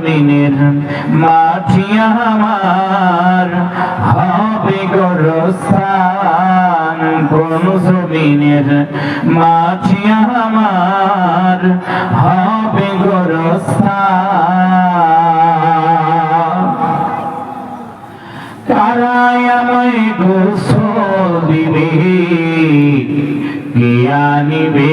জমিনের মাটি আমার হবে গরস্থান। কোন জমিনের মাটি আমার হবে গরস্থান। কারায় আমায় গোসল দিবে কে আনিবে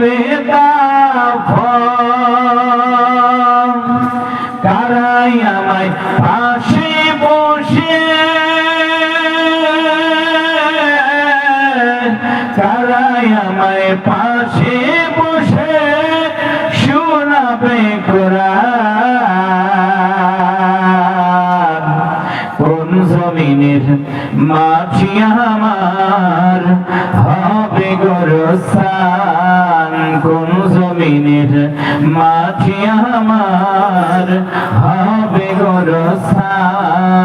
দিবে কারাই আমায় পাশে বসে। কারাই আমায় পাশে বসে, শোনাবে কোরআন। কোন জমিনের মাছি আমার হবে গোরস্থান? কোন জমিনের মাছি আমার হবে গোরস্থান।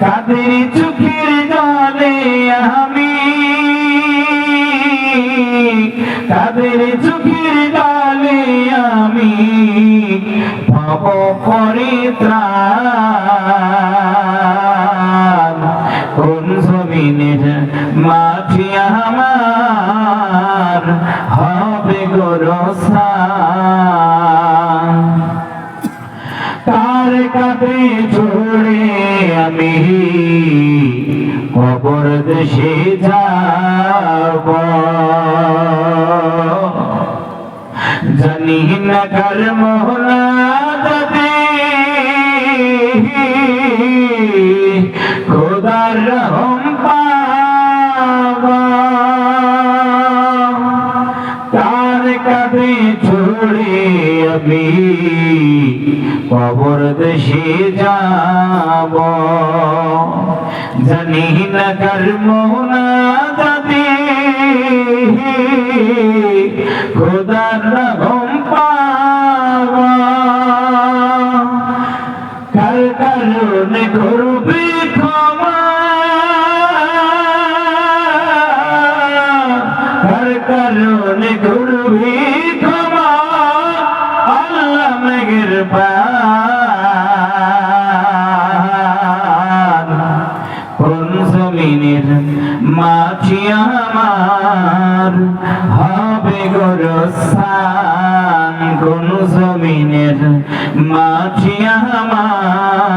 কাদের চোখের জলে আমি, তাদের চোখের জলে আমি পাব পরিত্রাণ কোন জমিনের কাছে ছড়ে আমি কবর দেশে যাব। জানি না কাল মোহনা খোদার রহম কবর দেশে যাব। জানি না কর্ম না দাদি খোদার রহম করবে ক্ষমা। কার কারণে করবে মেঘের পান কোন জমিনের মাছি আমার? হবে গোরস্থান। কোন জমিনের মাছি আমার?